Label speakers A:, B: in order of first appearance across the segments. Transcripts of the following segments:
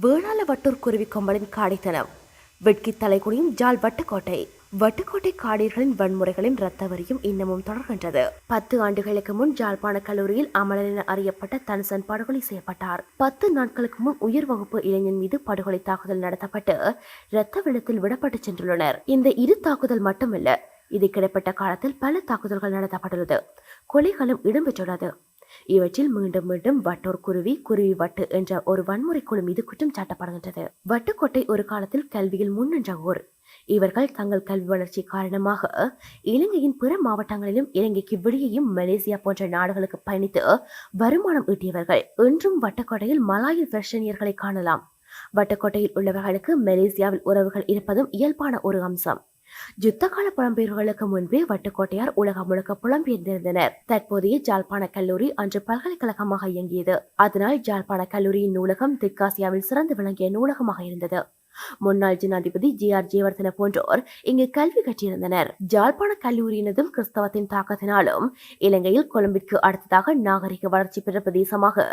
A: வேளாள வட்டூர் குருவி கொம்பலின் காடைத்தனம். வெட்கி தலைகுனியும் ஜால் வட்டுக்கோட்டை. வட்டுக்கோட்டை காடியர்களின் வன்முறைகளின் இரத்த வரியும் இன்னமும் தொடர்கின்றது. பத்து ஆண்டுகளுக்கு முன் ஜாழ்ப்பாண கல்லூரியில் அமலன் என அறியப்பட்ட தனுசன் படுகொலை செய்யப்பட்டார். பத்து நாட்களுக்கு முன் உயர் வகுப்பு இளைஞன் மீது படுகொலை தாக்குதல் நடத்தப்பட்டு இரத்த வெள்ளத்தில் விடப்பட்டு சென்றுள்ளனர். இந்த இரு தாக்குதல் மட்டுமல்ல இது கிடைப்பட்ட காலத்தில் பல தாக்குதல்கள் நடத்தப்பட்டுள்ளது. கொலைகளும் இடம்பெற்றுள்ளது. இவற்றில் மீண்டும் மீண்டும் வட்டோர் குருவி குருவி வட்டு என்ற ஒரு வன்முறை குழு மீது குற்றம் சாட்டப்படுகின்றது. வட்டுக்கோட்டை ஒரு காலத்தில் கல்வியில் முன்னின்ற ஊர் இவர்கள் தங்கள் கல்வி வளர்ச்சி காரணமாக இலங்கையின் பிற மாவட்டங்களிலும் இலங்கைக்கு வெளியேயும் மலேசியா போன்ற நாடுகளுக்கு பயணித்து வருமானம் ஈட்டியவர்கள். இன்றும் வட்டக்கோட்டையில் மலாயில் வெர்ஷனியர்களை காணலாம். வட்டக்கோட்டையில் உள்ளவர்களுக்கு மலேசியாவில் உறவுகள் இருப்பதும் இயல்பான ஒரு அம்சம். யுத்தகால புலம்பெயர்களுக்கு முன்பே வட்டுக்கோட்டையார் உலகம் முழுக்க புலம்பெயர்ந்திருந்தனர். தற்போதைய ஜாழ்ப்பாண கல்லூரி அன்று பல்கலைக்கழகமாக இயங்கியது. அதனால் ஜாழ்ப்பாண கல்லூரியின் நூலகம் தெற்காசியாவில் சிறந்து விளங்கிய நூலகமாக இருந்தது. முன்னாள் ஜனாதிபதி ஜி. ஆர். ஜெயவர்தன போன்றோர் இங்கு கல்வி கற்றிருந்தனர். ஜாழ்ப்பாண கல்லூரியினதும் கிறிஸ்தவத்தின் தாக்கத்தினாலும் இலங்கையில் கொழும்பிற்கு அடுத்ததாக நாகரிக வளர்ச்சி பெற்ற பிரதேசமாக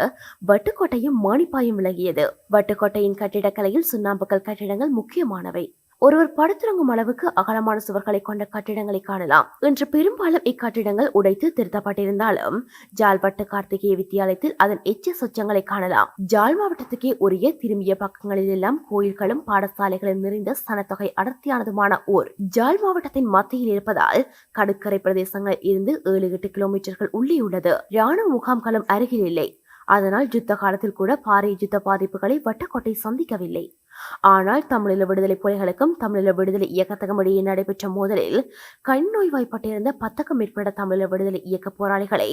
A: வட்டுக்கோட்டையும் மானிப்பாயும் விளங்கியது. வட்டுக்கோட்டையின் கட்டிடக்கலையில் சுண்ணாம்புக்கல் கட்டிடங்கள் முக்கியமானவை. ஒருவர் படுத்துறங்கும் அளவுக்கு அகலமான சுவர்களை கொண்ட கட்டிடங்களை காணலாம். இன்று பெரும்பாலும் இக்கட்டிடங்கள் உடைத்து திருத்தப்பட்டிருந்தாலும் ஜால்பட்டு கார்த்திகேய வித்தியாலயத்தில் அதன் எச்ச சொச்சங்களை காணலாம். ஜால் மாவட்டத்துக்கே உரிய திரும்பிய பக்கங்களில் எல்லாம் கோயில்களும் பாடசாலைகளும் நிறைந்த சனத்தொகை அடர்த்தியானதுமான ஊர். ஜால் மாவட்டத்தின் மத்தியில் இருப்பதால் கடற்கரை பிரதேசங்களில் இருந்து ஏழு எட்டு கிலோமீட்டர்கள் உள்ளே உள்ளது. ராணுவ முகாம்களும் அருகில் இல்லை. அதனால் யுத்த காலத்தில் கூட பாரிய யுத்த பாதிப்புகளை வட்டக்கோட்டை சந்திக்கவில்லை. ஆனால் தமிழீழ விடுதலை புலிகளுக்கும் தமிழீழ விடுதலை இயக்கத்துக்கும் இடையே நடைபெற்ற மோதலில் கண் நோய்வாய்ப்பட்டிருந்த பத்துக்கும் மேற்பட்ட தமிழீழ விடுதலை இயக்க போராளிகளை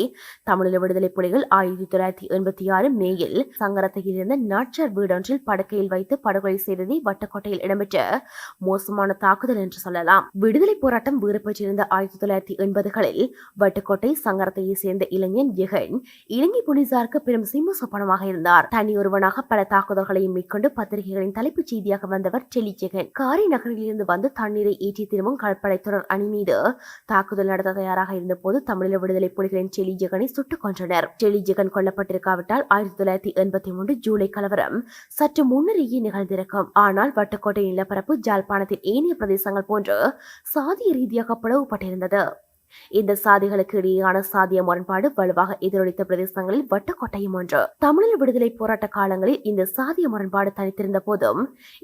A: தமிழீழ விடுதலை புலிகள் ஆயிரத்தி தொள்ளாயிரத்தி எண்பத்தி ஆறு மேயில் சங்கரத்தையில் இருந்த நாட்சர் வீடொன்றில் படுக்கையில் வைத்து படுகொலை செய்ததே வட்டக்கோட்டையில் இடம்பெற்ற மோசமான தாக்குதல் என்று சொல்லலாம். விடுதலை போராட்டம் வீறு பெற்றிருந்த ஆயிரத்தி தொள்ளாயிரத்தி எண்பதுகளில் வட்டுக்கோட்டை சங்கரத்தையை சேர்ந்த இளைஞன் யெகன் இலங்கை போலீசாருக்கு பெரும் சிம்ம சொப்பனமாக இருந்தார். தனியொருவனாக பல தாக்குதல்களையும் மேற்கொண்டு பத்திரிகைகளின் தலைப்புச் செய்தியாக வந்தவர் டெலிஜெகன் காரி நகரில் இருந்து வந்து தண்ணீரை ஏற்றி திரும்பும் கடற்படை தொடர் அணி மீது தாக்குதல் நடத்த தயாராக இருந்தபோது தமிழீழ விடுதலை புலிகளின் டெலிஜெகனை சுட்டுக் கொன்றனர். டெலிஜெகன் கொல்லப்பட்டிருக்காவிட்டால் ஆயிரத்தி தொள்ளாயிரத்தி எண்பத்தி மூன்று ஜூலை கலவரம் சற்று முன்னரேயே நிகழ்ந்திருக்கும். ஆனால் வட்டுக்கோட்டை நிலப்பரப்பு ஜாழ்ப்பாணத்தின் ஏனைய பிரதேசங்கள் போன்று சாதிய ரீதியாக பிளவுபட்டிருந்தது. இந்த சாதிகளுக்கு இடையேயான சாதிய முரண்பாடு வலுவாக எதிரொலித்த பிரதேசங்களில் வட்டக்கோட்டையும் ஒன்று. தமிழீழ விடுதலை போராட்ட காலங்களில் இந்த சாதிய முரண்பாடு தனித்திருந்த போதும்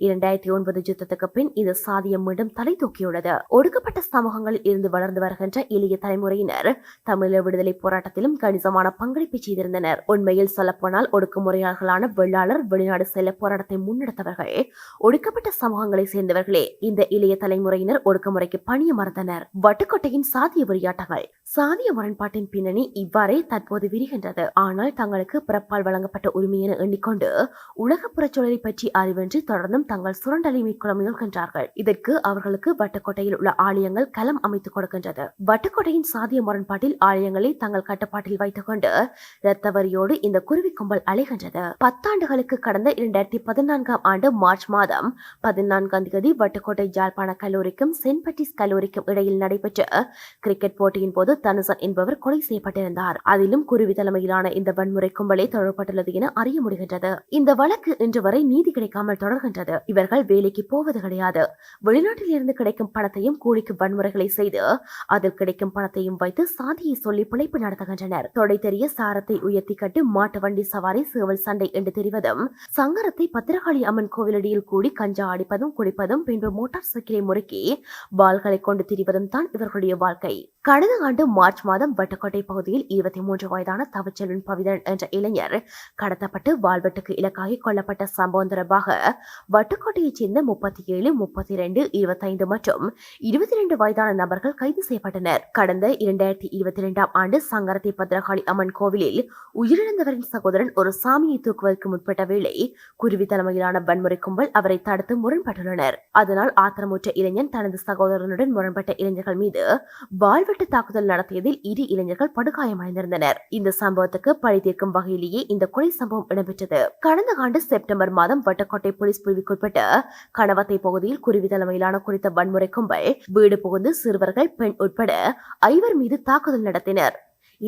A: இரண்டாயிரத்தி ஒன்பது யுத்தத்துக்கு பின் இந்த சாதியம் மீண்டும் தலை தூக்கியுள்ளது. ஒடுக்கப்பட்ட சமூகங்களில் இருந்து வளர்ந்து வருகின்ற இளைய தலைமுறையினர் தமிழர் விடுதலை போராட்டத்திலும் கணிசமான பங்களிப்பை செய்திருந்தனர். உண்மையில் சொல்லப்போனால் ஒடுக்குமுறையாளர்களான வெள்ளாளர் வெளிநாடு செல்ல போராட்டத்தை முன்னெடுத்தவர்கள் ஒடுக்கப்பட்ட சமூகங்களை சேர்ந்தவர்களே. இந்த இளைய தலைமுறையினர் ஒடுக்குமுறைக்கு பணிய மறந்தனர். வட்டுக்கோட்டையின் சாதிய রিয়া ঠাঙায় சாதிய முரண்பாட்டின் பின்னணி இவ்வாறே தற்போது விரிகின்றது. ஆனால் தங்களுக்கு பிறப்பால் வழங்கப்பட்ட உரிமை என எண்ணிக்கொண்டு உலக புறச்சூழலை பற்றி அறிவென்று தொடர்ந்தும் தங்கள் சுரண்டலை மேற்கொள்ள முயல்கின்றார்கள். இதற்கு அவர்களுக்கு வட்டுக்கோட்டையில் உள்ள ஆலயங்கள் களம் அமைத்துக் கொடுக்கின்றது. வட்டுக்கோட்டையின் சாதிய முரண்பாட்டில் ஆலயங்களை தங்கள் கட்டுப்பாட்டில் வைத்துக் கொண்டு இரத்த வரியோடு இந்த குருவி கும்பல் அலைகின்றது. பத்தாண்டுகளுக்கு கடந்த இரண்டாயிரத்தி பதினான்காம் ஆண்டு மார்ச் மாதம் பதினான்காம் தேதி வட்டுக்கோட்டை ஜாழ்ப்பாண கல்லூரிக்கும் சென்ட் பட்டிஸ் கல்லூரிக்கும் இடையில் நடைபெற்ற கிரிக்கெட் போட்டியின் போது தனுசன் என்பவர் கொலை செய்யப்பட்டிருந்தார். அதிலும் குருவி தலைமையிலான இந்த வன்முறை கும்பலே தொடரப்பட்டுள்ளது என அறிய முடிகின்றது. இந்த வழக்கு இன்று வரை நீதி கிடைக்காமல் தொடர்கின்றது. இவர்கள் வேலைக்கு போவது கிடையாது. வெளிநாட்டில் இருந்து கிடைக்கும் பணத்தையும் கூலிக்கு வன்முறைகளை செய்து அதில் கிடைக்கும் பணத்தையும் வைத்து சாதியை சொல்லி பிழைப்பு நடத்துகின்றனர். தொடை தெரிய சாரத்தை உயர்த்தி கட்டு மாட்டு வண்டி சவாரி சேவல் சண்டை என்று தெரிவதும் சங்கரத்தை பத்திரகாளி அம்மன் கோவிலடியில் கூடி கஞ்சா அடிப்பதும் குடிப்பதும் பின்பு மோட்டார் சைக்கிளை முறுக்கி பால்களை கொண்டு திரிவதும் தான் இவர்களுடைய வாழ்க்கை. கடந்த ஆண்டு ஆண்டு மார்ச் மாதம் வட்டக்கோட்டை பகுதியில் இருபத்தி மூன்று வயதான தவச்செல்வன் பவிதன் என்ற இளைஞர் கடத்தப்பட்டு வாழ்வெட்டுக்கு இலக்காகி கொல்லப்பட்ட சம்பவம் தொடர்பாக வட்டுக்கோட்டையைச் சேர்ந்த முப்பத்தி ஏழு முப்பத்தி இரண்டு இருபத்தைந்து மற்றும் இருபத்தி இரண்டு வயதான நபர்கள் கைது செய்யப்பட்டனர். கடந்த இரண்டாயிரத்தி இருபத்தி இரண்டாம் ஆண்டு சங்கரத்தை பத்ரகாளி அம்மன் கோவிலில் உயிரிழந்தவரின் சகோதரன் ஒரு சாமியை தூக்குவதற்கு முற்பட்ட வேளை குருவி தலைமையிலான வன்முறை கும்பல் அவரை தடுத்து முரண்பட்டுள்ளனர். அதனால் ஆத்திரமுற்ற இளைஞன் தனது சகோதரனுடன் முரண்பட்ட இளைஞர்கள் மீது வாழ்வெட்டு தாக்குதல் நடத்தியதில் இரு இளைஞர்கள் படுகாயமடைந்திருந்தனர். இந்த சம்பவத்துக்கு பழி தீர்க்கும் வகையிலேயே இந்த கொலை சம்பவம் இடம்பெற்றது. கடந்த ஆண்டு செப்டம்பர் மாதம் வட்டக்கோட்டை போலீஸ் பிரிவுக்குட்பட்ட கணவத்தை பகுதியில் குருவி தலைமையிலான குறித்த வன்முறை கும்பல் வீடு புகுந்து சிறுவர்கள் பெண் உட்பட ஐவர் மீது தாக்குதல் நடத்தினர்.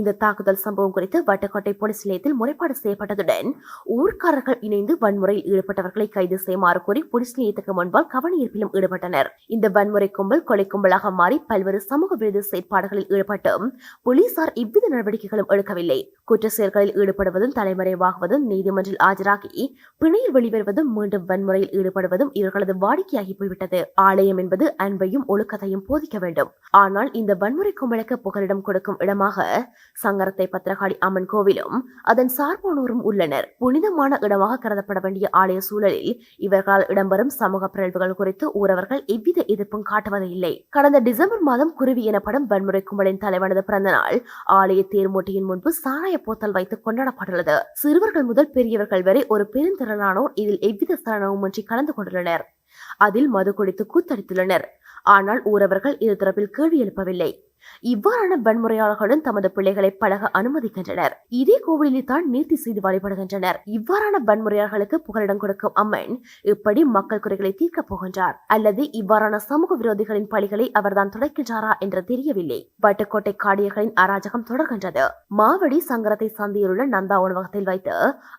A: இந்த தாக்குதல் சம்பவம் குறித்து வட்டக்கோட்டை போலீஸ் நிலையத்தில் முறைப்பாடு செய்யப்பட்டதுடன் ஊர்க்காரர்கள் இணைந்து வன்முறையில் ஈடுபட்டவர்களை கைது செய்யுமாறு கோரி போலீஸ் நிலையத்துக்கு முன்பால் கவனஈர்ப்பிலும் ஈடுபட்டனர். இந்த வன்முறை கும்பல் கொலை கும்பலாக மாறி பல்வேறு சமூக விருது செயற்பாடுகளில் ஈடுபட்டும் போலீசார் எவ்வித நடவடிக்கைகளும் எடுக்கவில்லை. குற்ற செயல்களில் ஈடுபடுவதும் தலைமறைவாகுவதும் நீதிமன்றில் ஆஜராகி பிணையில் வெளிவருவதும் மீண்டும் வன்முறையில் ஈடுபடுவதும் இவர்களது வாடிக்கையாகி போய்விட்டது. ஆலயம் என்பது அன்பையும் ஒழுக்கத்தையும் போதிக்க வேண்டும். ஆனால் இந்த வன்முறை கும்பலுக்கு புகலிடம் கொடுக்கும் இடமாக சங்கரத்தை பத்திரகாளி அம்மன் கோவிலும் அதன் சார்பானோரும் உள்ளனர். புனிதமான இடமாக கருதப்பட வேண்டிய ஆலய சூழலில் இவர்களால் இடம்பெறும் சமூக பிறழ்வுகள் குறித்து ஊரவர்கள் எவ்வித எதிர்ப்பும் காட்டுவது இல்லை கடந்த டிசம்பர் மாதம் குருவி எனப்படும் வன்முறை கும்பலின் தலைவனது பிறந்தநாள் ஆலய தேர்மூட்டியின் முன்பு சாராய போத்தல் வைத்து கொண்டாடப்பட்டுள்ளது. சிறுவர்கள் முதல் பெரியவர்கள் வரை ஒரு பெருந்திரளானோர் இதில் எவ்வித சலனவுமின்றி கலந்து கொண்டுள்ளனர். அதில் மது குடித்து கூத்தடித்துள்ளனர். ஆனால் ஊரவர்கள் இது தொடர்பில் கேள்வி எழுப்பவில்லை. இவ்வாறான வன்முறையாளர்களுடன் தமது பிள்ளைகளை பழக அனுமதிக்கின்றனர். இதே கோவிலில் தான் நீர்த்தி செய்து வழிபடுகின்றனர். இவ்வாறான வன்முறையாளர்களுக்கு புகலிடம் கொடுக்கும் அம்மன் இப்படி மக்கள் குறைகளை தீர்க்கப் போகின்றார். அல்லது இவ்வாறான சமூக விரோதிகளின் பழிகளை அவர்தான் துடைக்கின்றாரா என்று தெரியவில்லை. வட்டுக்கோட்டை காடியர்களின் அராஜகம் தொடர்கின்றது. மாவடி சங்கரத்தை சந்தியிலுள்ள நந்தா உணவகத்தில் வைத்து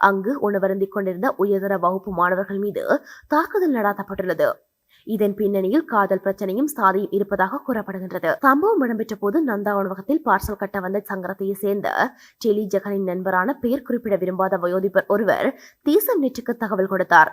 A: அங்கு உணவருந்திக் கொண்டிருந்த உயர்தர வகுப்பு மாணவர்கள் மீது தாக்குதல் நடாத்தப்பட்டுள்ளது. இதன் பின்னணியில் காதல் பிரச்சனையும் சாதியும் இருப்பதாக கூறப்படுகின்றது. சம்பவம் இடம்பெற்ற போது நந்தா உணவகத்தில் பார்சல் கட்ட வந்த சங்கரத்தையை சேர்ந்த டெலி ஜெகனின் நண்பரான பெயர் குறிப்பிட விரும்பாத வயோதிபர் ஒருவர் தேசம் நெற்றுக்கு தகவல் கொடுத்தார்.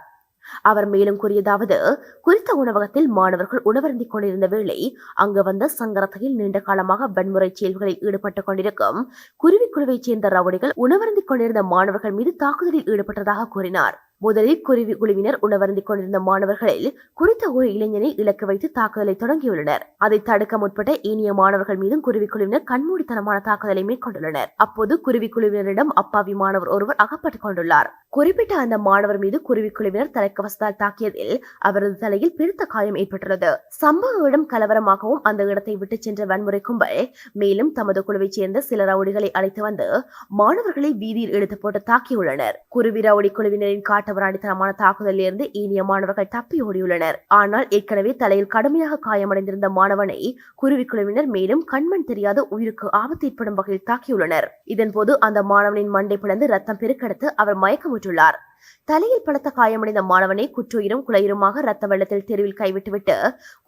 A: அவர் மேலும் கூறியதாவது குறித்த உணவகத்தில் மாணவர்கள் உணவருந்திக் கொண்டிருந்த வேளை அங்கு வந்த சங்கரத்தையில் நீண்ட காலமாக வன்முறை செயல்களில் ஈடுபட்டுக் கொண்டிருக்கும் குருவிக்குழுவைச் சேர்ந்த ரவுடிகள் உணவருந்திக் கொண்டிருந்த மாணவர்கள் மீது தாக்குதலில் ஈடுபட்டதாக கூறினார். முதலில் குருவி குழுவினர் உணவருந்திக் கொண்டிருந்த மாணவர்களில் குறித்த ஒரு இளைஞனை இலக்கு வைத்து தாக்குதலை தொடங்கியுள்ளனர். அதை தடுக்க முற்பட்ட ஏனைய மாணவர்கள் மீதும் குருவி குழுவினர் கண்மூடித்தனமான தாக்குதலை மேற்கொண்டுள்ளனர். அப்போது குருவி குழுவினரிடம் அப்பாவி மாணவர் ஒருவர் அகப்பட்டுக் கொண்டுள்ளார். குறிப்பிட்ட அந்த மாணவர் மீது குருவி குழுவினர் தலைக்கவசத்தால் தாக்கியதில் அவரது தலையில் பெருத்த காயம் ஏற்பட்டுள்ளது. சம்பவ இடம் கலவரமாகவும் அந்த இடத்தை விட்டு சென்ற வன்முறை கும்பல் மேலும் தமது குழுவைச் சேர்ந்த சில ரவுடிகளை அழைத்து வந்து மாணவர்களை வீதியில் இழுத்து போட்டு தாக்கியுள்ளனர். குருவி ரவுடி குழுவினரின் காட்டவராணித்தனமான தாக்குதலில் இருந்து மாணவர்கள் தப்பி ஓடியுள்ளனர். ஆனால் ஏற்கனவே தலையில் கடுமையாக காயமடைந்திருந்த மாணவனை குருவிக்குழுவினர் மேலும் கண்மண் தெரியாத உயிருக்கு ஆபத்து ஏற்படும் வகையில் தாக்கியுள்ளனர். இதன்போது அந்த மாணவனின் மண்டை பிளந்து ரத்தம் பெருக்கெடுத்து அவர் மயக்கமுற்றுள்ளார் தலையில் பலத்த காயமடைந்த மாணவனை குற்றுயிரும் குலையுருமாக ரத்த வெள்ளத்தில் தெருவில் கைவிட்டுவிட்டு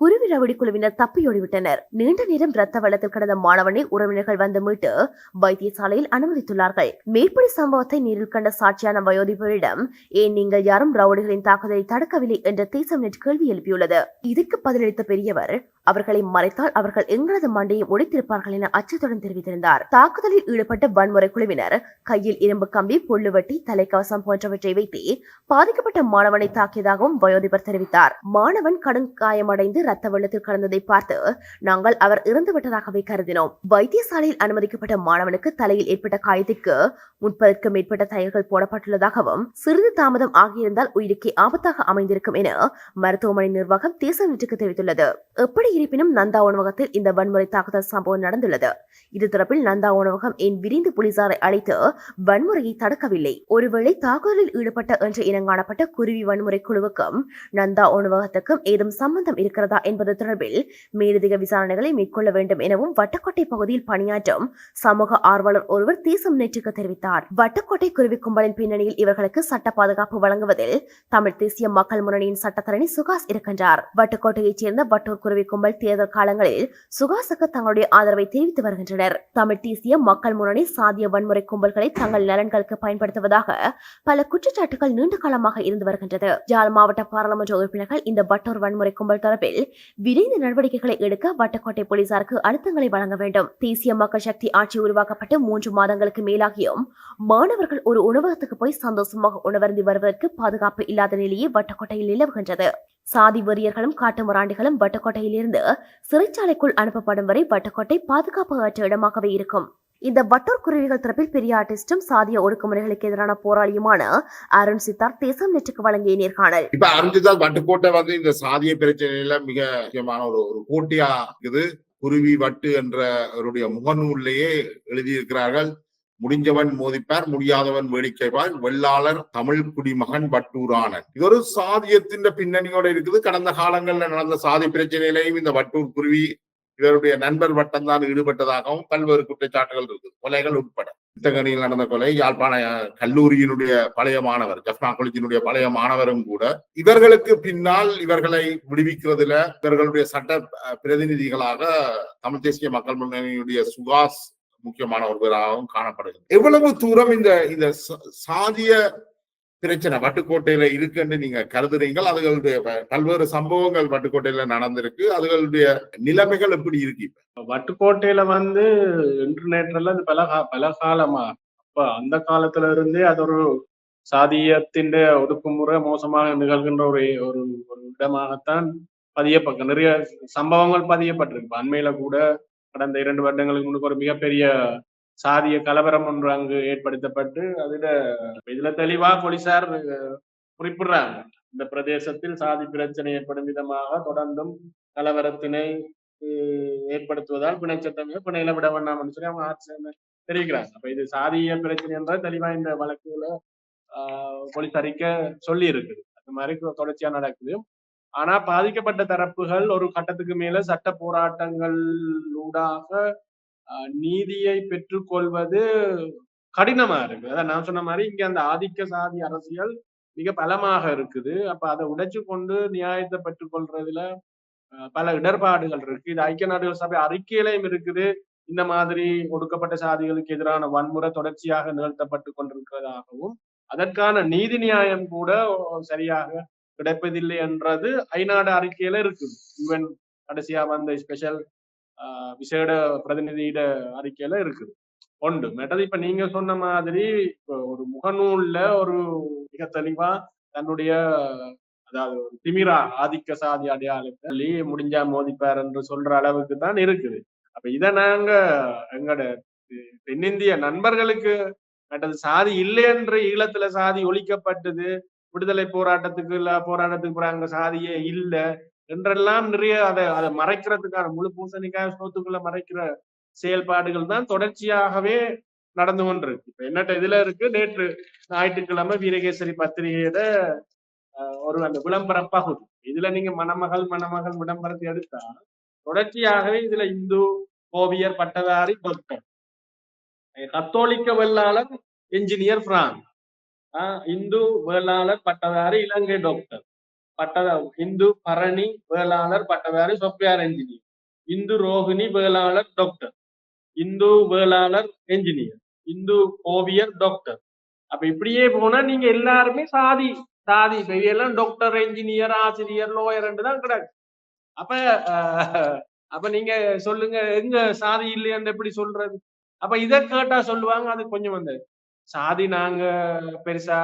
A: குருவி ரவுடி குழுவினர் தப்பியோடிவிட்டனர். நீண்ட நேரம் ரத்த வெள்ளத்தில் கடந்த மாணவனை உறவினர்கள் வந்து மீட்டு வைத்தியசாலையில் அனுமதித்துள்ளார்கள். மேற்படி சம்பவத்தை நேரில் கண்ட சாட்சியான வயோதிபரிடம் ஏன் நீங்கள் யாரும் ரவுடிகளின் தாக்குதலை தடுக்கவில்லை என்ற தேசம் கேள்வி எழுப்பியுள்ளது. இதற்கு பதிலளித்த பெரியவர் அவர்களை மறைத்தால் அவர்கள் எங்களது மண்டையை ஒடித்திருப்பார்கள் என அச்சத்துடன் தெரிவித்திருந்தார். தாக்குதலில் ஈடுபட்ட வன்முறை குழுவினர் கையில் இரும்பு கம்பி புல்லுவட்டி தலைக்கவசம் போன்றவற்றை வைத்து பாதிக்கப்பட்ட மாணவனை தாக்கியதாகவும் வயோதிபர் தெரிவித்தார். மாணவன் கடும் காயமடைந்து ரத்த வெள்ளத்தில் கலந்ததை பார்த்து நாங்கள் அவர் இறந்துவிட்டதாகவே கருதினோம். வைத்தியசாலையில் அனுமதிக்கப்பட்ட மாணவனுக்கு தலையில் ஏற்பட்ட காயத்திற்கு முப்பதுக்கும் மேற்பட்ட தையல்கள் போடப்பட்டுள்ளதாகவும் சிறிது தாமதம் ஆகியிருந்தால் உயிருக்கே ஆபத்தாக அமைந்திருக்கும் என மருத்துவமனை நிர்வாகம் தேச தெரிவித்துள்ளது. எப்படி இருப்பினும் நந்தா உணவகத்தில் இந்த வன்முறை தாக்குதல் சம்பவம் நடந்துள்ளது. இது தொடர்பில் நந்தா உணவகம் ஏன் விரிந்து போலீசாரை அழைத்து வன்முறையை தடுக்கவில்லை. ஒருவேளை தாக்குதலில் ஈடுபட்ட என்று இனங்காணப்பட்ட குருவி வன்முறை குழுவுக்கும் நந்தா உணவகத்துக்கும் ஏதும் சம்பந்தம் இருக்கிறதா என்பது தொடர்பில் மேலதிக விசாரணைகளை மேற்கொள்ள வேண்டும் எனவும் வட்டக்கோட்டை பகுதியில் பணியாற்றும் சமூக ஆர்வலர் ஒருவர் தேசம் நேற்றுக்கு தெரிவித்தார். வட்டக்கோட்டை குருவி கும்பலின் பின்னணியில் இவர்களுக்கு சட்ட பாதுகாப்பு வழங்குவதில் தமிழ் தேசிய மக்கள் முன்னணியின் சட்டத்தரணி சுகாஸ் இருக்கின்றார். வட்டுக்கோட்டையைச் சேர்ந்த வட்டூர் குருவி கும்பல் தேர்தல் காலங்களில் சுகாசுக்கு தங்களுடைய ஆதரவை தெரிவித்து வருகின்றனர். தமிழ் தேசிய மக்கள் முன்னணி சாதிய வன்முறை கும்பல்களை தங்கள் நலன்களுக்கு பயன்படுத்துவதாக பல குற்றச்சாட்டுகள் நீண்ட காலமாக இருந்து வருகின்றது. ஜாழ் மாவட்ட பாராளுமன்ற உறுப்பினர்கள் இந்த வட்டூர் வன்முறை கும்பல் தொடர்பில் விரைந்து நடவடிக்கைகளை எடுக்க வட்டக்கோட்டை போலீசாருக்கு அழுத்தங்களை வழங்க வேண்டும். தேசிய மக்கள் சக்தி ஆட்சி உருவாக்கப்பட்டு மூன்று மாதங்களுக்கு மேலாகியும் மாணவர்கள் ஒரு உணவகத்துக்கு போய் சந்தோஷமாக உணவருந்தி வருவதற்கு பாதுகாப்பு இல்லாத நிலையே வட்டக்கோட்டையில் நிலவுகின்றது. சாதி வெறியர்களும் காட்டுமிராண்டிகளும் வட்டக்கோட்டையிலிருந்து சிறைச்சாலைக்குள் அனுப்பப்படும் வரை வட்டக்கோட்டை பாதுகாப்பு அற்ற இடமாகவே இருக்கும். இந்த வட்டோர் குருவிகள் தரப்பில் பெரிய ஆர்டிஸ்டும் சாதிய ஒடுக்குமுறைகளுக்கு எதிரான போராளியுமான அருண் சித்தார்த் தேசம் நெற்றுக்கு வழங்கிய நேர்காணல்.
B: இப்ப அருண்ஜிதால் வட்டுக்கோட்டை வந்து இந்த சாதிய பிரச்சனையில மிக முக்கியமான ஒரு ஒரு போட்டியா இருக்குது குருவி வட்டு என்ற அவருடைய முகநூல்லையே எழுதியிருக்கிறார்கள். முடிஞ்சவன் மோதிப்பார் முடியாதவன் வேடிக்கைவாய் வெள்ளாளர் தமிழ் குடிமகன் வட்டூரானன். இது ஒரு சாதியத்தின் பின்னணியோட இருக்குது. கடந்த காலங்களில் நடந்த சாதி பிரச்சனையிலையும் இந்த வட்டூர் குருவி இவருடைய நண்பர் வட்டம் தான் ஈடுபட்டதாகவும் பல்வேறு குற்றச்சாட்டுகள் இருக்கு கொலைகள் உட்பட. சித்தகனியில் நடந்த கொலை யாழ்ப்பாண கல்லூரியினுடைய பழைய மாணவர் ஜப்னா காலேஜினுடைய பழைய மாணவரும் கூட இவர்களுக்கு பின்னால் இவர்களை விடுவிக்கிறதுல இவர்களுடைய சட்ட அஹ், பிரதிநிதிகளாக தமிழ் தேசிய மக்கள் முன்னணியுடைய சுகாஸ் முக்கியமான ஒருவராகவும் காணப்படுகிறது. எவ்வளவு தூரம் இந்த இந்த சாதிய பிரச்சனை வட்டுக்கோட்டையில இருக்குன்னு நீங்க கருதுறீங்கள்? அதுகளுடைய பல்வேறு சம்பவங்கள் வட்டுக்கோட்டையில நடந்திருக்கு. அதுகளுடைய நிலைமைகள் எப்படி இருக்கு இப்ப?
C: வட்டுக்கோட்டையில வந்து இன்டர்நெட்ல அது பல கா- பல காலமா அப்ப அந்த காலத்துல இருந்தே அது ஒரு சாதியத்தின் ஒடுக்குமுறை மோசமாக நிகழ்கின்ற ஒரு ஒரு ஒரு இடமாகத்தான் பதியப்பட்ட நிறைய சம்பவங்கள் பதியப்பட்டிருக்கு. அண்மையில கூட கடந்த இரண்டு வருடங்களுக்கு முன்னுக்கு ஒரு மிகப்பெரிய சாதிய கலவரம் ஒன்று அங்கு ஏற்படுத்தப்பட்டு அதுல இதுல தெளிவா போலீசார் குறிப்பிடுறாங்க. இந்த பிரதேசத்தில் சாதி பிரச்சனை ஏற்படும் விதமாக தொடர்ந்தும் கலவரத்தினை ஏற்படுத்துவதால் பிணை சட்டமே பிணையில விட வேண்டாம்னு சொல்லி அவங்க ஆட்சி தெரிவிக்கிறாங்க. அப்ப இது சாதிய பிரச்சனை என்றால் தெளிவா இந்த வழக்குல ஆஹ் போலீஸ் அறிக்கை சொல்லி இருக்குது அந்த மாதிரி தொடர்ச்சியா நடக்குது. ஆனா பாதிக்கப்பட்ட தரப்புகள் ஒரு கட்டத்துக்கு மேல சட்ட போராட்டங்கள் ஊடாக நீதியை பெற்றுக்கொள்வது கடினமா இருக்கு. அதான் நான் சொன்ன மாதிரி இங்க அந்த ஆதிக்க சாதி அரசியல் மிக பலமாக இருக்குது. அப்ப அதை உடைச்சு கொண்டு நியாயத்தை பெற்றுக்கொள்றதுல பல இடர்பாடுகள் இருக்கு. இது ஐக்கிய நாடுகள் சபை அறிக்கையிலையும் இருக்குது. இந்த மாதிரி ஒடுக்கப்பட்ட சாதிகளுக்கு எதிரான வன்முறை தொடர்ச்சியாக நிகழ்த்தப்பட்டு கொண்டிருக்கிறதாகவும் அதற்கான நீதி நியாயம் கூட சரியாக கிடைப்பதில்லை என்றது ஐநாடு அறிக்கையில இருக்குது. யுஎன் கடைசியா வந்த ஸ்பெஷல் விசேட பிரதிநிதியிட அறிக்கையில இருக்குது. உண்டு. மெட்டது இப்ப நீங்க சொன்ன மாதிரி ஒரு முகநூல்ல ஒரு மிக தெளிவா தன்னுடைய அதாவது ஒரு திமிரா ஆதிக்க சாதி அடையாளத்தை முடிஞ்சா மோதிப்பார் என்று சொல்ற அளவுக்கு தான் இருக்குது. அப்ப இத நாங்க எங்கட தென்னிந்திய நண்பர்களுக்கு மெட்டது சாதி இல்லை என்று ஈழத்துல சாதி ஒழிக்கப்பட்டது விடுதலை போராட்டத்துக்கு இல்ல போராட்டத்துக்கு போறாங்க. சாதியே இல்ல என்றெல்லாம் நிறைய அதை அதை மறைக்கிறதுக்கான முழு பூசணிக்காய் சோத்துக்குள்ள மறைக்கிற செயல்பாடுகள் தான் தொடர்ச்சியாகவே நடந்து கொண்டிருக்கு. இப்ப என்னட்ட இதுல இருக்கு. நேற்று ஞாயிற்றுக்கிழமை வீரகேசரி பத்திரிகையோட அஹ், ஒரு அந்த விளம்பர பகுதி. இதுல நீங்க மணமகள் மணமகள் விளம்பரத்தை எடுத்தா தொடர்ச்சியாகவே இதுல இந்து ஓவியர் பட்டதாரி டாக்டர் கத்தோலிக்க வெள்ளாளர் என்ஜினியர் பிரான்ஸ் இந்து வேளாளர் பட்டதாரி இலங்கை டாக்டர் பட்டதா இந்து பரணி வேளாளர் பட்டதாரி சாஃப்ட்வேர் என்ஜினியர் இந்து ரோகிணி வேளாளர் டாக்டர் இந்து வேளாளர் என்ஜினியர் இந்து ஓவியர் டாக்டர் அப்ப இப்படியே போனா நீங்க எல்லாருமே சாதி சாதி இப்ப டாக்டர் என்ஜினியர் ஆசிரியர் லோயர் தான் கிடக்கு அப்ப அப்ப நீங்க சொல்லுங்க எங்க சாதி இல்லையான்னு எப்படி சொல்றது அப்ப இதை கேட்டா சொல்லுவாங்க அது கொஞ்சம் வந்து சாதி நாங்க பெருசா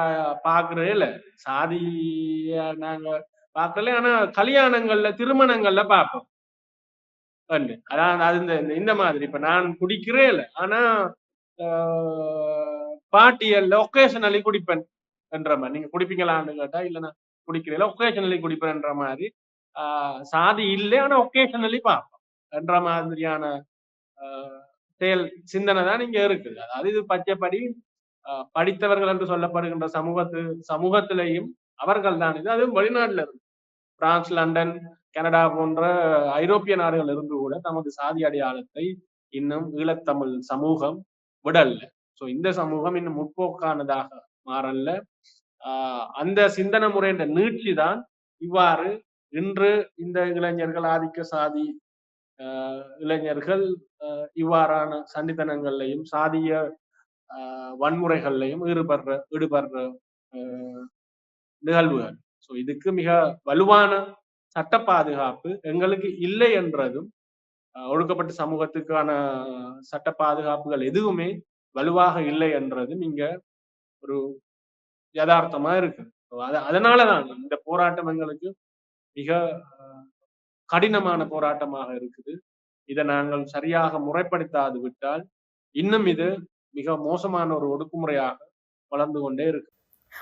C: பாக்குறதே இல்ல. சாதி நாங்க பாக்கல ஆனா கல்யாணங்கள்ல திருமணங்கள்ல பார்ப்போம் அதான் அது இந்த இந்த- மாதிரி. இப்ப நான் குடிக்கிறே இல்ல. ஆனா ஆஹ், பாட்டியல்ல ஒகேஷனலி குடிப்பேன் என்ற மாதிரி. நீங்க குடிப்பீங்களான்னு கேட்டா இல்ல நான் குடிக்கிறேன் ஒகேஷனலி குடிப்பேன்ற மாதிரி. ஆஹ், சாதி இல்லை ஆனா ஒகேஷனலி பார்ப்போம் என்ற மாதிரியான ஆஹ், செயல் சிந்தனை தான் இங்க இருக்குது. அதாவது இது பச்சைப்படி படித்தவர்கள் என்று சொல்லப்படுகின்ற சமூகத்து சமூகத்திலையும் அவர்கள் தான் இது அதுவும் வெளிநாட்டில இருந்து. பிரான்ஸ் லண்டன் கனடா போன்ற ஐரோப்பிய நாடுகள் இருந்து கூட தமது சாதி அடையாளத்தை இன்னும் ஈழத்தமிழ் சமூகம் விடல்ல சோ இந்த சமூகம் இன்னும் முற்போக்கானதாக மாறல்ல ஆஹ் அந்த சிந்தனை முறையின் நீட்சி தான் இவ்வாறு இன்று இந்த இளைஞர்கள் ஆதிக்க சாதி ஆஹ் இளைஞர்கள் இவ்வாறான சண்டித்தனங்கள்லையும் சாதிய வன்முறைகள்லையும் ஈடுபடுற ஈடுபடுற ஆஹ் நிகழ்வுகள். ஸோ இதுக்கு மிக வலுவான சட்ட பாதுகாப்பு எங்களுக்கு இல்லை என்றதும் ஒழுக்கப்பட்ட சமூகத்துக்கான சட்ட பாதுகாப்புகள் எதுவுமே வலுவாக இல்லை என்றதும் இங்க ஒரு யதார்த்தமா இருக்கு. So அத- அதனாலதான் இந்த போராட்டம் எங்களுக்கு மிக கடினமான போராட்டமாக இருக்குது. இதை நாங்கள் சரியாக முறைப்படுத்தாது விட்டால் இன்னும் இது மிக மோசமான ஒரு ஒடுக்குமுறையாக வளர்ந்து கொண்டே இருக்கு.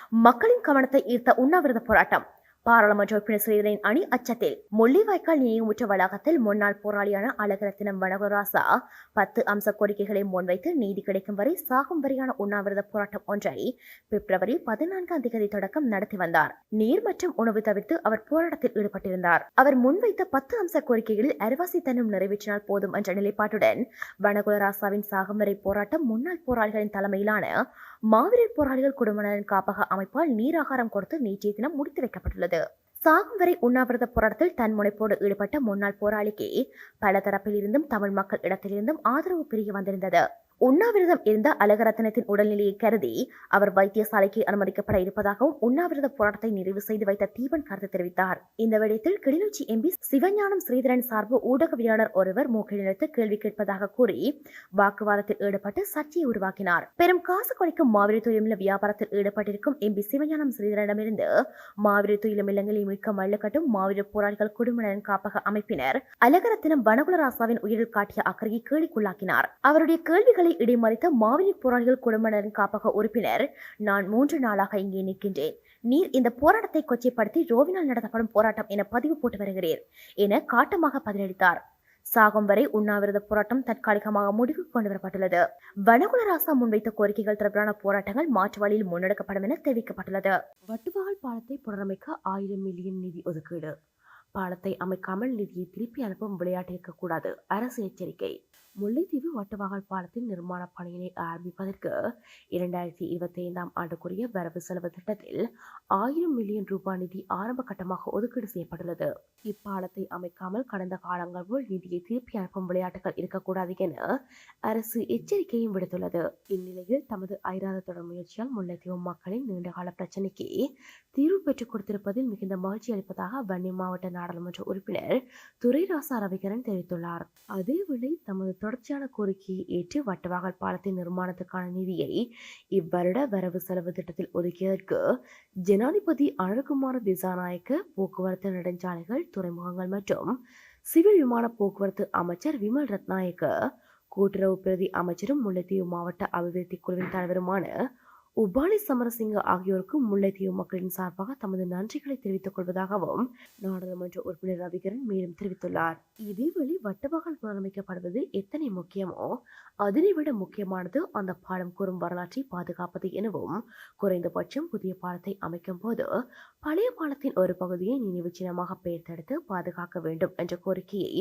A: மக்களின் கவனத்தை ஈர்த்த உண்ணாவிரத போராட்டம். பாராளுமன்ற உறுப்பினர் அணி அச்சத்தில் முள்ளிவாய்க்கால் நினைவுற்ற வளாகத்தில் முன்னாள் போராளியான அழகரத்தினம் வனகராசா பத்து அம்ச கோரிக்கைகளை முன்வைத்து நீதி கிடைக்கும் வரை சாகும் வரையான உண்ணாவிரத போராட்டம் ஒன்றை பிப்ரவரி பதினான்காம் தேதி தொடக்கம் நடத்தி வந்தார். நீர் மற்றும் உணவு தவிர்த்து அவர் போராட்டத்தில் ஈடுபட்டிருந்தார். அவர் முன்வைத்த பத்து அம்ச கோரிக்கைகளில் அரவாசி தன்னும் நிறைவேற்றினால் போதும் என்ற நிலைப்பாட்டுடன் வனகுலராசாவின் சாகும் வரை போராட்டம் முன்னாள் போராளிகளின் தலைமையிலான மாவீரர் போராளிகள் குடும்ப நலன் காப்பக அமைப்பால் நீராகாரம் கொடுத்து நேற்றைய தினம் முடித்து வைக்கப்பட்டுள்ளது. சாகும் வரை உண்ணாவிரத போராட்டத்தில் தன் முனைப்போடு ஈடுபட்ட முன்னாள் போராளிக்கு பல தரப்பில் இருந்தும் தமிழ் மக்கள் இடத்திலிருந்தும் ஆதரவு பெருகி வந்திருந்தது. உண்ணாவிரதம் இருந்த அழகரத்தினத்தின் உடல்நிலையை கருதி அவர் வைத்தியசாலைக்கு அனுமதிக்கப்பட இருப்பதாகவும் உண்ணாவிரத போராட்டத்தை நிறைவு செய்து வைத்த தீபன் கருத்து தெரிவித்தார். இந்த விடயத்தில் கிளிநொச்சி எம்பி சிவஞானம் ஸ்ரீதரன் சார்பு ஊடகவியலாளர் ஒருவர் மூக்கில் கேள்வி கேட்பதாக கூறி வாக்குவாதத்தில் ஈடுபட்டு சர்ச்சையை உருவாக்கினார். பெரும் காசு குறைக்கும் மாவிரி துயிலுமில்ல வியாபாரத்தில் ஈடுபட்டிருக்கும் எம்பி சிவஞானம் ஸ்ரீதரனிடமிருந்து மாவிரி துயிலும் இல்லங்களை மீட்க மல்லுக்கட்டும் மாவீர போராளிகள் குடும்ப நலன் காப்பக அமைப்பினர் அழகரத்தினம் வனகுலராசாவின் உயிரில் காட்டிய அக்கறையை கேள்விக்குள்ளாக்கினார் அவருடைய கேள்விகளை இடைமறித்த மாவீர போராளிகள் குடும்பநலன் காப்பக உறுப்பினர். நான் மூன்று நாளாக இங்கே நிற்கின்றேன். நீர் இந்த போராட்டத்தை கொச்சைப்படுத்தி ரோவினால் நடத்தப்படும் போராட்டம் என பதிவு போட்டு வருகிறீர் என காட்டமாக பதிலளித்தார். சாகும் வரை உண்ணாவிரத போராட்டம் தற்காலிகமாக முடிவு கொண்டு வரப்பட்டுள்ளது. வனகுலராசா முன்வைத்த கோரிக்கைகள் தொடர்பான போராட்டங்கள் மாற்று வழியில் முன்னெடுக்கப்படும் என தெரிவிக்கப்பட்டுள்ளது. வட்டுவால் பாலத்தை புனரமைக்க ஆயிரம் மில்லியன் நிதி ஒதுக்கீடு. பாலத்தை அமைக்காமல் நிதியை திருப்பி அனுப்பும் விளையாட்டு இருக்கக்கூடாது அரசு எச்சரிக்கை. முல்லைத்தீவு வட்டவாகல் பாலத்தின் நிர்மாண பணியினை ஆரம்பிப்பதற்கு இரண்டாயிரத்தி இருபத்தி ஐந்தாம் ஆண்டுக்குரிய வரவு செலவு திட்டத்தில் ஆயிரம் மில்லியன் ரூபாய் நிதி ஆரம்ப கட்டமாக ஒதுக்கீடு செய்யப்பட்டுள்ளது. இப்பாலத்தை அமைக்காமல் கடந்த காலங்கள் போல் நிதியை திருப்பி அனுப்பும் விளையாட்டுகள் இருக்கக்கூடாது என அரசு எச்சரிக்கையும் விடுத்துள்ளது. இந்நிலையில் தமது ஐராத தொடர் முயற்சியால் முல்லைத்தீவு மக்களின் நீண்டகால பிரச்சினைக்கு தீர்வு பெற்றுக் கொடுத்திருப்பதில் மிகுந்த மகிழ்ச்சி அளிப்பதாக வன்னி மாவட்ட நாடாளுமன்ற உறுப்பினர் துரைராசா ரவிகரன் தெரிவித்துள்ளார். அதேவேளை தமது தொடர்ச்சியான கோரிக்கையை ஏற்று வட்டவாகல் பாலத்தின் நிர்மாணத்துக்கான நிதியை இவ்வருட வரவு செலவு திட்டத்தில் ஒதுக்கியதற்கு ஜனாதிபதி அழகுமார திசாநாயக்க போக்குவரத்து நெடுஞ்சாலைகள் துறைமுகங்கள் மற்றும் சிவில் விமான போக்குவரத்து அமைச்சர் விமல் ரத்நாயக்க கூட்டுறவு பிரதி அமைச்சரும் முல்லைத்தீவு மாவட்ட அபிவிருத்தி குழுவின் தலைவருமான உபாலி சமரசிங்க ஆகியோருக்கு முல்லைத்தீவு மக்களின் சார்பாக தமது நன்றிகளை தெரிவித்துக் கொள்வதாகவும் நாடாளுமன்ற உறுப்பினர் ரவிகரன் மேலும் தெரிவித்துள்ளார். இதேவேளை வட்டவாகல் புனரமைக்கப்படுவது எத்தனை முக்கியமோ அதனை விட முக்கியமானது அந்த பாலம் கூறும் வரலாற்றை பாதுகாப்பது எனவும் குறைந்தபட்சம் புதிய பாலத்தை அமைக்கும் போது பழைய பாலத்தின் ஒரு பகுதியை நினைவு சின்னமாக பெயர்த்தெடுத்து பாதுகாக்க வேண்டும் என்ற கோரிக்கையை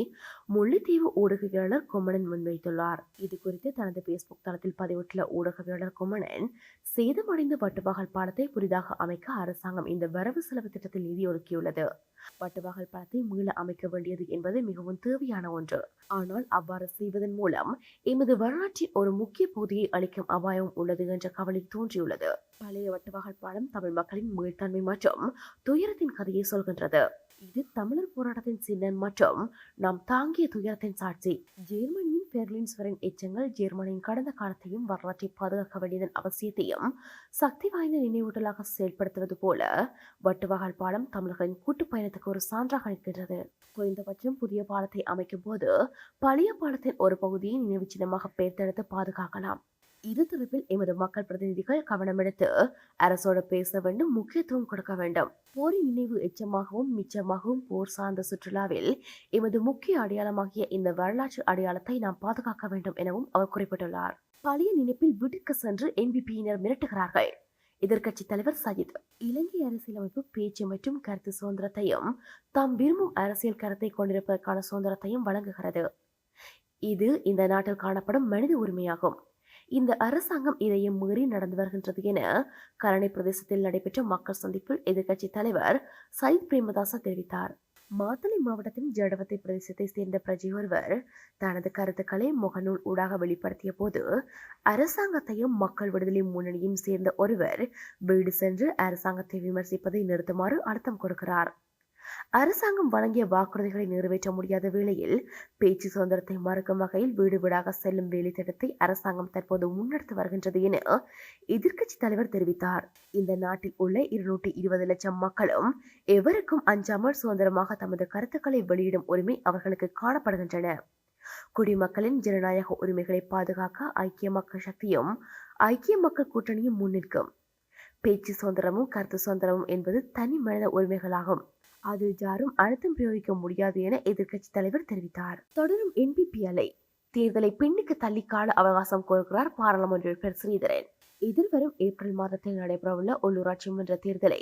A: முல்லைத்தீவு ஊடகவியலாளர் குமணன் முன்வைத்துள்ளார். இது குறித்து தனது பேஸ்புக் தளத்தில் பதிவிட்டுள்ள ஊடகவியலாளர் குமணன் சேதமடைந்த வட்டுவாகல் பாலத்தை புதிதாக அமைக்க அரசாங்கம் இந்த வரவு செலவு திட்டத்தில் நிதி ஒதுக்கியுள்ளது. வட்டுவாகல் பாலத்தை மீள அமைக்க வேண்டியது என்பது மிகவும் தேவையான ஒன்று. ஆனால் அவ்வாறு செய்வதன் மூலம் எமது வரலாற்றின் ஒரு முக்கிய பகுதியை அளிக்கும் அபாயம் உள்ளது என்ற கவலை தோன்றியுள்ளது. பழைய வட்டுவாகல் பாலம் தமிழ் மக்களின் மீள்தன்மை மற்றும் துயரத்தின் கதையை சொல்கின்றது. இது தமிழர் போராட்டத்தின் சின்னம் மற்றும் நாம் தாங்கிய துயரத்தின் சாட்சி. ஜெர்மனியின் பெர்லின்ஸ்வரின் எச்சங்கள் ஜெர்மனியின் கடந்த காலத்தையும் வரலாற்றை பாதுகாக்க வேண்டியதன் அவசியத்தையும் சக்தி வாய்ந்த நினைவூட்டலாக செயல்படுத்துவது போல வட்டுவாகல் பாலம் தமிழர்களின் கூட்டு பயணத்துக்கு ஒரு சான்றாக நிற்கின்றது. குறைந்தபட்சம் புதிய பாலத்தை அமைக்கும் போது பழைய பாலத்தின் ஒரு பகுதியை நினைவு சின்னமாக பெயர்த்தெடுத்து பாதுகாக்கலாம். இது தொடர்பில் எமது மக்கள் பிரதிநிதிகள் கவனமெடுத்து அரசோடு பேச வேண்டும் முக்கியத்துவம் கொடுக்க வேண்டும். போரின் நினைவு எச்சமாகவும் மிச்சமாகவும் போர் சார்ந்த சுற்றுலாவில் எமது முக்கிய அடையாளமாகிய இந்த வரலாற்று அடையாளத்தை நாம் பாதுகாக்க வேண்டும் எனவும் அவர் குறிப்பிட்டுள்ளார். பழைய நினைப்பில் வீட்டிற்கு சென்று என்பிபியினர் மிரட்டுகிறார்கள். எதிர்க்கட்சி தலைவர் சஜித் இலங்கை அரசியலமைப்பு பேச்சு மற்றும் கருத்து சுதந்திரத்தையும் தாம் விரும்பும் அரசியல் கருத்தை கொண்டிருப்பதற்கான சுதந்திரத்தையும் வழங்குகிறது. இது இந்த நாட்டில் காணப்படும் மனித உரிமையாகும். இந்த அரசாங்கம் இதையும் மீறி நடந்து வருகின்றது என கரணை பிரதேசத்தில் நடைபெற்ற மக்கள் சந்திப்பில் எதிர்க்கட்சி தலைவர் சயித் பிரேமதாச தெரிவித்தார். மாத்தளை மாவட்டத்தின் ஜடவத்தை பிரதேசத்தை சேர்ந்த பிரஜை ஒருவர் தனது கருத்துக்களை முகநூல் ஊடாக வெளிப்படுத்திய போது அரசாங்கத்தையும் மக்கள் விடுதலை முன்னணியும் சேர்ந்த ஒருவர் வீடு சென்று அரசாங்கத்தை விமர்சிப்பதை நிறுத்துமாறு அழுத்தம் கொடுக்கிறார். அரசாங்கம் வழங்கிய வாக்குறுதிகளை நிறைவேற்ற முடியாத வேளையில் பேச்சு சுதந்திரத்தை மறுக்கும் வகையில் வீடு வீடாக செல்லும் வேலை திட்டத்தை அரசாங்கம் தற்போது முன்னெடுத்து வருகின்றது என எதிர்க்கட்சி தலைவர் தெரிவித்தார். இந்த நாட்டில் உள்ள இருநூற்றி இருபது லட்சம் மக்களும் எவருக்கும் அஞ்சாமல் சுதந்திரமாக தமது கருத்துக்களை வெளியிடும் உரிமை அவர்களுக்கு காணப்படுகின்றன. குடிமக்களின் ஜனநாயக உரிமைகளை பாதுகாக்க ஐக்கிய மக்கள் சக்தியும் ஐக்கிய மக்கள் கூட்டணியும் முன்னிற்கும். பேச்சு சுதந்திரமும் கருத்து சுதந்திரமும் என்பது தனி மனித உரிமைகளாகும். அதில் யாரும் அழுத்தம் பிரயோகிக்க முடியாது என எதிர்க்கட்சி தலைவர் தெரிவித்தார். தொடரும் என்பிபிஎலை தேர்தலை பின்னுக்கு தள்ளி கால அவகாசம் கோருகிறார் பாராளுமன்ற உறுப்பினர் ஸ்ரீதரன். எதிர்வரும் ஏப்ரல் மாதத்தில் நடைபெறவுள்ள உள்ளூராட்சி மன்ற தேர்தலை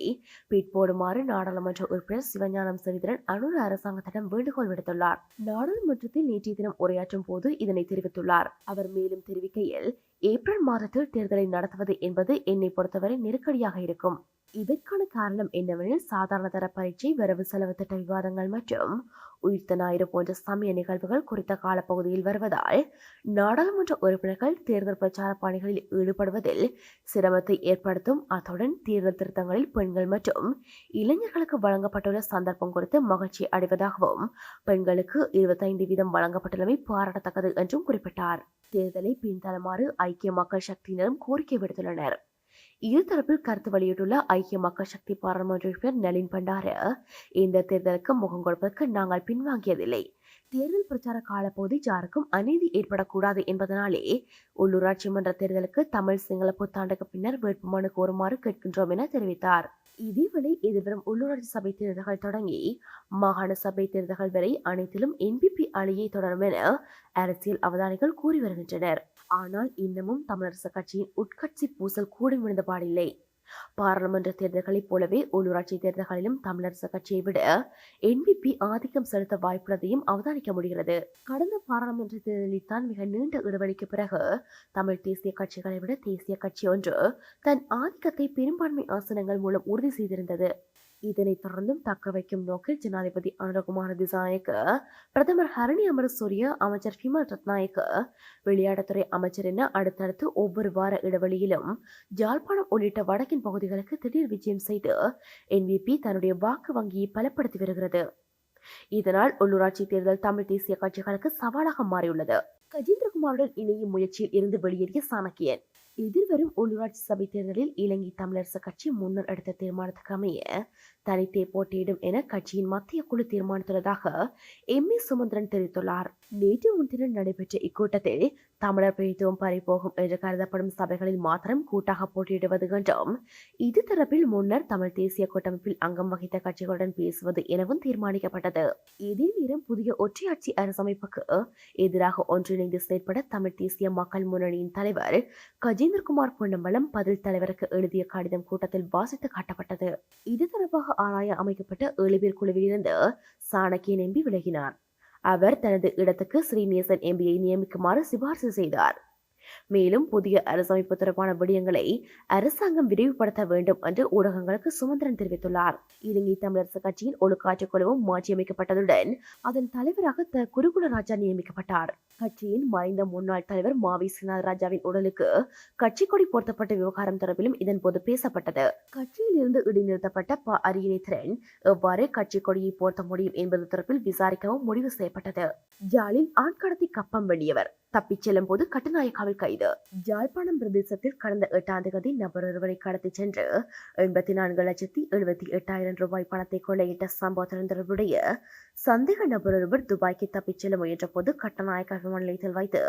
A: பிற்போடுமாறு நாடாளுமன்ற உறுப்பினர் சிவஞானம் ஸ்ரீதரன் அனுர அரசாங்கத்திடம் வேண்டுகோள் விடுத்துள்ளார். நாடாளுமன்றத்தில் நேற்றைய தினம் உரையாற்றும் போது இதனை தெரிவித்துள்ளார். அவர் மேலும் தெரிவிக்கையில் ஏப்ரல் மாதத்தில் தேர்தலை நடத்துவது என்பது என்னை பொறுத்தவரை நெருக்கடியாக இருக்கும். இதற்கான காரணம் என்னவெனில் சாதாரண தர பரீட்சை வரவு செலவு திட்ட விவாதங்கள் மற்றும் உயிர்த்த ஞாயிறு போன்ற சமய நிகழ்வுகள் குறித்த காலப்பகுதியில் வருவதால் நாடாளுமன்ற உறுப்பினர்கள் தேர்தல் பிரச்சார பணிகளில் ஈடுபடுவதில் சிரமத்தை ஏற்படுத்தும். அத்துடன் தேர்தல் திருத்தங்களில் பெண்கள் மற்றும் இளைஞர்களுக்கு வழங்கப்பட்டுள்ள சந்தர்ப்பம் குறித்து மகிழ்ச்சி அடைவதாகவும் பெண்களுக்கு இருபத்தைந்து வீதம் வழங்கப்பட்டுள்ளமை பாராட்டத்தக்கது என்றும் குறிப்பிட்டார். தேர்தலை பின்தளமாறு ஐக்கிய மக்கள் சக்தியினரும் கோரிக்கை விடுத்துள்ளனர். இருதரப்பில் கருத்து வெளியிட்டுள்ள ஐக்கிய மக்கள் சக்தி பாராளுமன்ற உறுப்பினர் நளின் பண்டார இந்த தேர்தலுக்கு முகம் கொடுப்பதற்கு நாங்கள் பின்வாங்கியதில்லை. தேர்தல் பிரச்சார காலப்போது யாருக்கும் அநீதி ஏற்படக்கூடாது என்பதனாலே உள்ளூராட்சி மன்ற தேர்தலுக்கு தமிழ் சிங்கள புத்தாண்டுக்கு பின்னர் வேட்புமனு கோருமாறு கேட்கின்றோம் என தெரிவித்தார். இதேவேளை எதிர்வரும் உள்ளூராட்சி சபை தேர்தல்கள் தொடங்கி மாகாண சபை தேர்தல்கள் வரை அனைத்திலும் என்பிபி அணியை தொடரும் என அரசியல் அவதானிகள் கூறி வருகின்றனர். ஆனால் இன்னமும் தமிழரசு கட்சியின் உட்கட்சி பூசல் கூடி விழுந்த பாடில்லை. பாராளுமன்ற தேர்தல்களைப் போலவே உள்ளூராட்சி தேர்தல்களிலும் தமிழரசு கட்சியை விட என்பிபி ஆதிக்கம் செலுத்த வாய்ப்புள்ளதையும் அவதானிக்க முடிகிறது. கடந்த பாராளுமன்ற தேர்தலில் தான் மிக நீண்ட இடைவெளிக்கு பிறகு தமிழ் தேசிய கட்சிகளை விட தேசிய கட்சி ஒன்று தன் ஆதிக்கத்தை பெரும்பான்மை ஆசனங்கள் மூலம் உறுதி செய்திருந்தது. இதனைத் தொடர்ந்தும் தக்க வைக்கும் நோக்கில் ஜனாதிபதி அனுரகுமார திசாநாயக்க பிரதமர் ஹரணி அமரசூரிய அமைச்சர் ஹிமல் ரத்நாயக்க விளையாட்டுத்துறை அமைச்சர் என அடுத்தடுத்து ஒவ்வொரு வார இடைவெளியிலும் ஜாழ்ப்பாணம் உள்ளிட்ட வடக்கின் பகுதிகளுக்கு திடீர் விஜயம் செய்து என்பிபி தன்னுடைய வாக்கு வங்கியை பலப்படுத்தி வருகிறது. இதனால் உள்ளூராட்சி தேர்தல் தமிழ் தேசிய கட்சிகளுக்கு சவாலாக மாறியுள்ளது. கஜேந்திரகுமாருடன் இணையும் முயற்சியில் இருந்து வெளியேறிய சாணக்கியன். எதிர்வரும் உள்ளூராட்சி சபை தேர்தலில் இலங்கை தமிழரசு கட்சி முன்னர் எடுத்த தீர்மானத்துக்கு அமைய தனித்தே போட்டியிடும் என கட்சியின் மத்திய குழு தீர்மானித்துள்ளதாக எம். ஏ. சுமந்திரன் தெரிவித்துள்ளார். நேற்று முன்தினம் நடைபெற்ற இக்கூட்டத்தில் தமிழர் பிரதித்துவம் பறிபோகும் என்று கருதப்படும் சபைகளில் மாத்திரம் கூட்டாக போட்டியிடுவது என்றும் இது தரப்பில் முன்னர் தமிழ் தேசிய கூட்டமைப்பில் அங்கம் வகித்த கட்சிகளுடன் பேசுவது எனவும் தீர்மானிக்கப்பட்டது. இதே நேரம் புதிய ஒற்றையாட்சி அரசமைப்புக்கு எதிராக ஒன்றிணைந்து செயற்பட தமிழ் தேசிய மக்கள் முன்னணியின் தலைவர் கஜேந்திரகுமார் பொன்னம்பலம் பதில் தலைவருக்கு எழுதிய கடிதம் கூட்டத்தில் வாசித்து காட்டப்பட்டது. இது தொடர்பாக ஆராய அமைக்கப்பட்ட ஏழு பேர் குழுவில் இருந்து சாணக்கியன் எம்பி விலகினார். அவர் தனது இடத்துக்கு ஸ்ரீநேசன் எம்பியை நியமிக்குமாறு சிபார்சு செய்தார். மேலும் புதிய அரசமைப்பு தொடர்பான விடயங்களை அரசாங்கம் விரிவுபடுத்த வேண்டும் என்று ஊடகங்களுக்கு சுமந்திரன் தெரிவித்துள்ளார். இலங்கை தமிழரசு கட்சியின் ஒழுக்காற்று குழுவும் மாற்றியமைக்கப்பட்டதுடன் அதன் தலைவராக த. குருகுலராஜா நியமிக்கப்பட்டார். கட்சியின் மறைந்த முன்னாள் தலைவர் மாவி ராஜாவின் உடலுக்கு கட்சி கொடி பொருத்தப்பட்ட விவகாரம் தொடர்பிலும் இதன்போது பேசப்பட்டது. கட்சியில் இருந்து இடைநிறுத்தப்பட்ட ப. அரியணைத்திறன் எவ்வாறு கட்சி கொடியை போர்த்த முடியும் என்பது தொடர்பில் விசாரிக்கவும் முடிவு செய்யப்பட்டது. ஜாலில் ஆட்கடத்தி கப்பம் வெளியவர் தப்பிச் செல்லும் போது கட்டுநாயக்காவில் கைது. ஜாழ்ப்பாணம் பிரதேசத்தில் கடந்த எட்டாம் தேதி நபர் ஒருவரை கடத்திச் சென்று எண்பத்தி நான்கு லட்சத்தி எழுபத்தி எட்டாயிரம் ரூபாய் பணத்தை கொள்ளையிட்ட சம்பவத்துடன் தொடர்புடைய சந்தேக நபர் ஒருவர் துபாய்க்கு தப்பிச் செல்ல முயன்ற போது கட்டநாயக்க விமான நிலையத்தில் வைத்து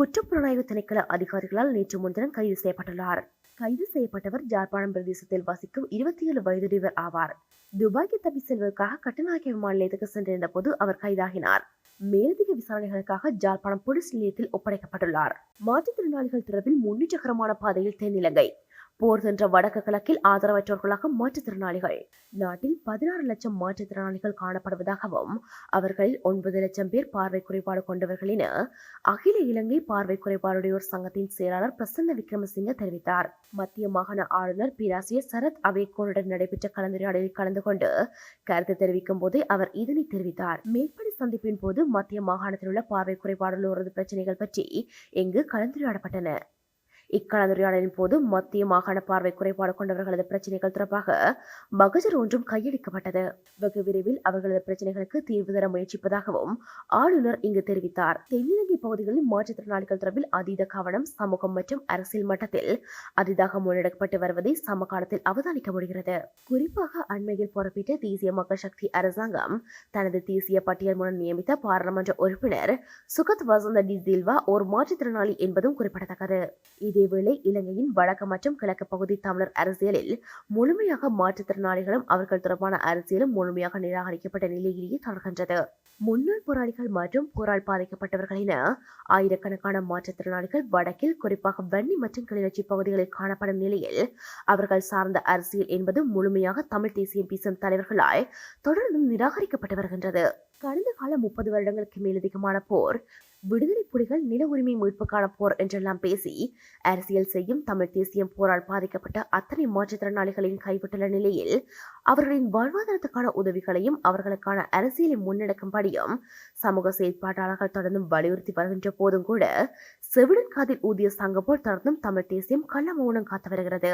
A: குற்றப்புலனாய்வு திணைக்கள அதிகாரிகளால் நேற்று முன்தினம் கைது செய்யப்பட்டுள்ளார். கைது செய்யப்பட்டவர் ஜாழ்ப்பாணம் பிரதேசத்தில் வசிக்கும் இருபத்தி ஏழு வயதுடையவர் ஆவார். துபாய்க்கு தப்பி செல்வதற்காக கட்டுநாயக்க விமான நிலையத்துக்கு சென்றிருந்த போது அவர் கைதாகினார். மேலதிக விசாரணைகளுக்காக ஜாழ்ப்பாணம் போலீஸ் நிலையத்தில் ஒப்படைக்கப்பட்டுள்ளார். மாற்றுத்திறனாளிகள் தொடர்பில் முன்னேற்றகரமான பாதையில் தென்னிலங்கை. போர் சென்ற வடக்கு கிழக்கில் ஆதரவற்றோர்களாக மாற்றுத்திறனாளிகள். நாட்டில் பதினாறு லட்சம் மாற்றுத்திறனாளிகள் காணப்படுவதாகவும் அவர்களில் ஒன்பது லட்சம் பேர் பார்வை குறைபாடு கொண்டவர்கள் என அகில இலங்கை பார்வை குறைபாடுடையோர் சங்கத்தின் செயலாளர் பிரசன்ன விக்ரமசிங்க தெரிவித்தார். மத்திய மாகாண ஆளுநர் பேராசிரியர் சரத் அவேக்கோனுடன் நடைபெற்ற கலந்துரையாடலில் கலந்து கொண்டு கருத்து தெரிவிக்கும் போதே அவர் இதனை தெரிவித்தார். மேற்படி சந்திப்பின் போது மத்திய மாகாணத்தில் உள்ள பார்வை குறைபாடுள்ளோரது பிரச்சனைகள் பற்றி இங்கு கலந்துரையாடப்பட்டன. இக்கலந்துரையாடலின் போது மத்திய மாகாண பார்வை குறைபாடு கொண்டவர்களது பிரச்சனைகள் தொடர்பாக மகஜர் ஒன்றும் கையளிக்கப்பட்டது. வெகு விரைவில் அவர்களது பிரச்சனைகளுக்கு தீர்வு தர முயற்சிப்பதாகவும் ஆளுநர் இங்கு தெரிவித்தார். தென்னிலங்கை பகுதிகளில் மாற்றுத்திறனாளிகள் தொடர்பில் அதீத கவனம் சமூகம் மற்றும் அரசியல் மட்டத்தில் அதிதாக முன்னெடுக்கப்பட்டு வருவதை சமகாலத்தில் அவதானிக்க முடிகிறது. குறிப்பாக அண்மையில் பொறுப்பேற்ற தேசிய மக்கள் சக்தி அரசாங்கம் தனது தேசிய பட்டியல் மூலம் நியமித்த பாராளுமன்ற உறுப்பினர் சுகத் வசந்த டி தில்வா ஒரு மாற்றுத்திறனாளி என்பதும் குறிப்பிடத்தக்கது. இதேவேளை இலங்கையின் வடக்கு மற்றும் கிழக்கு பகுதி தமிழர் அரசியலில் முழுமையாக மாற்றுத்திறனாளிகளும் அவர்கள் தொடர்பான அரசியலும் முழுமையாக நிராகரிக்கப்பட்ட நிலையிலேயே தொடர்கின்றது முன்னாள் போராளிகள் மற்றும் போரால் பாதிக்கப்பட்டவர்கள் என ஆயிரக்கணக்கான மாற்றுத்திறனாளிகள் வடக்கில் குறிப்பாக வன்னி மற்றும் கிளிநொச்சி பகுதிகளில் காணப்படும் நிலையில் அவர்கள் சார்ந்த அரசியல் என்பது முழுமையாக தமிழ் தேசியம் பேசும் தலைவர்களால் தொடர்ந்தும் நிராகரிக்கப்பட்டு வருகின்றது. கடந்த கால முப்பது வருடங்களுக்கு மேலதிகமான போர் விடுதலை புலிகள் நில உரிமை மீட்புக்கான போர் என்றெல்லாம் பேசி அரசியல் செய்யும் தமிழ் தேசியம் போரால் பாதிக்கப்பட்ட அத்தனை மாற்றுத்திறனாளிகளின் கைவிட்டுள்ள நிலையில் அவர்களின் வாழ்வாதாரத்துக்கான உதவிகளையும் அவர்களுக்கான அரசியலை முன்னெடுக்கும்படியும் சமூக செயற்பாட்டாளர்கள் தொடர்ந்தும் வலியுறுத்தி வருகின்ற போதும் கூட செவிடன் காதில் ஊதிய சங்க போல் தொடர்ந்தும் தமிழ் தேசியம் கள்ள மௌனம் காத்து வருகிறது.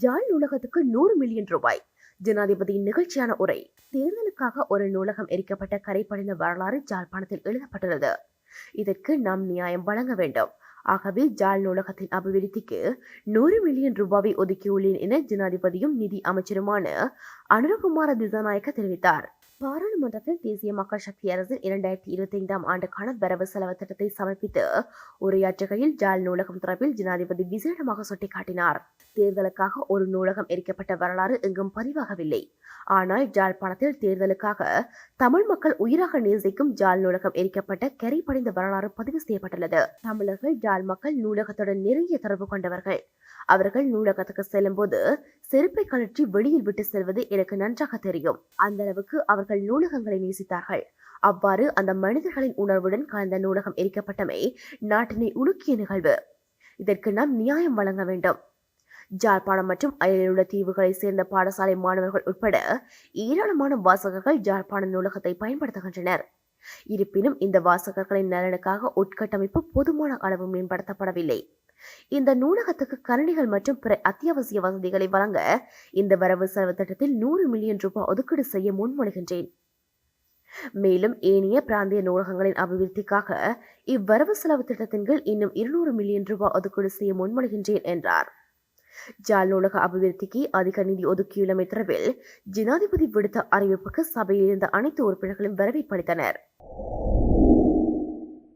A: ஜாழ் நூலகத்துக்கு நூறு மில்லியன் ரூபாய். ஜனாதிபதியின் நிகழ்ச்சியான உரை தேர்தலுக்காக ஒரு நூலகம் எரிக்கப்பட்ட கரைப்படைந்த வரலாறு ஜாழ்ப்பாணத்தில் எழுதப்பட்டுள்ளது. இதற்கு நாம் நியாயம் வழங்க வேண்டும். ஆகவே ஜாழ் நூலகத்தின் அபிவிருத்திக்கு நூறு மில்லியன் ரூபாவை ஒதுக்கியுள்ளேன் என ஜனாதிபதியும் நிதி அமைச்சருமான அனுரகுமார திசாநாயக்க தெரிவித்தார். பாராளுமன்றத்தில் தேசிய மக்கள் சக்தி அரசு இரண்டாயிரத்தி இருபத்தி ஐந்தாம் ஆண்டுக்கான வரவு செலவு திட்டத்தை சமர்ப்பித்து உரையாற்றுகையில் ஜால் நூலகம் தரப்பில் ஜனாதிபதி விசேடமாக சுட்டிக்காட்டினார். தேர்தலுக்காக ஒரு நூலகம் எரிக்கப்பட்ட வரலாறு எங்கும் பதிவாகவில்லை. ஆனால் ஜாழ்ப்பாணத்தில் தேர்தலுக்காக தமிழ் மக்கள் உயிராக நேசிக்கும் ஜால் நூலகம் எரிக்கப்பட்ட கரை படிந்த வரலாறு பதிவு செய்யப்பட்டுள்ளது. தமிழர்கள் ஜாழ் மக்கள் நூலகத்துடன் நெருங்கிய தொடர்பு கொண்டவர்கள். அவர்கள் நூலகத்துக்கு செல்லும் போது செருப்பை கழற்றி வெளியில் விட்டு செல்வது எனக்கு நன்றாக தெரியும். அந்த அளவுக்கு அவர்கள் நூலகங்களை நேசித்தார்கள். அவ்வாறு அந்த மனிதர்களின் உணர்வுடன் கலந்த நூலகம் எரிக்கப்பட்டமை நாட்டினை உலுக்கிய நிகழ்வு. இதற்கு நாம் நியாயம் வழங்க வேண்டும். ஜாழ்ப்பாணம் மற்றும் அயலிலுள்ள தீவுகளை சேர்ந்த பாடசாலை மாணவர்கள் உட்பட ஏராளமான வாசகர்கள் ஜாழ்ப்பாண நூலகத்தை பயன்படுத்துகின்றனர். இருப்பினும் இந்த வாசகர்களின் நலனுக்காக உட்கட்டமைப்பு போதுமான அளவு மேம்படுத்தப்படவில்லை. இந்த நூலகத்துக்கு கணினிகள் மற்றும் பிற அத்தியாவசிய வசதிகளை வழங்க இந்த வரவு செலவு திட்டத்தில் நூறு மில்லியன் ரூபாய் ஒதுக்கீடு செய்ய முன்மொழிகின்றேன். மேலும் ஏனைய பிராந்திய நூலகங்களின் அபிவிருத்திக்காக இவ்வரவு செலவு திட்டத்தின் கீழ் இன்னும் இருநூறு மில்லியன் ரூபாய் ஒதுக்கீடு செய்ய முன்மொழிகின்றேன் என்றார். ஜால் நூலக அபிவிருத்திக்கு அதிக நிதி ஒதுக்கியுள்ளமை தொடர்பில் ஜனாதிபதி விடுத்த அறிவிப்புக்கு சபையில் இருந்த அனைத்து உறுப்பினர்களும் வரவேற்பளித்தனர்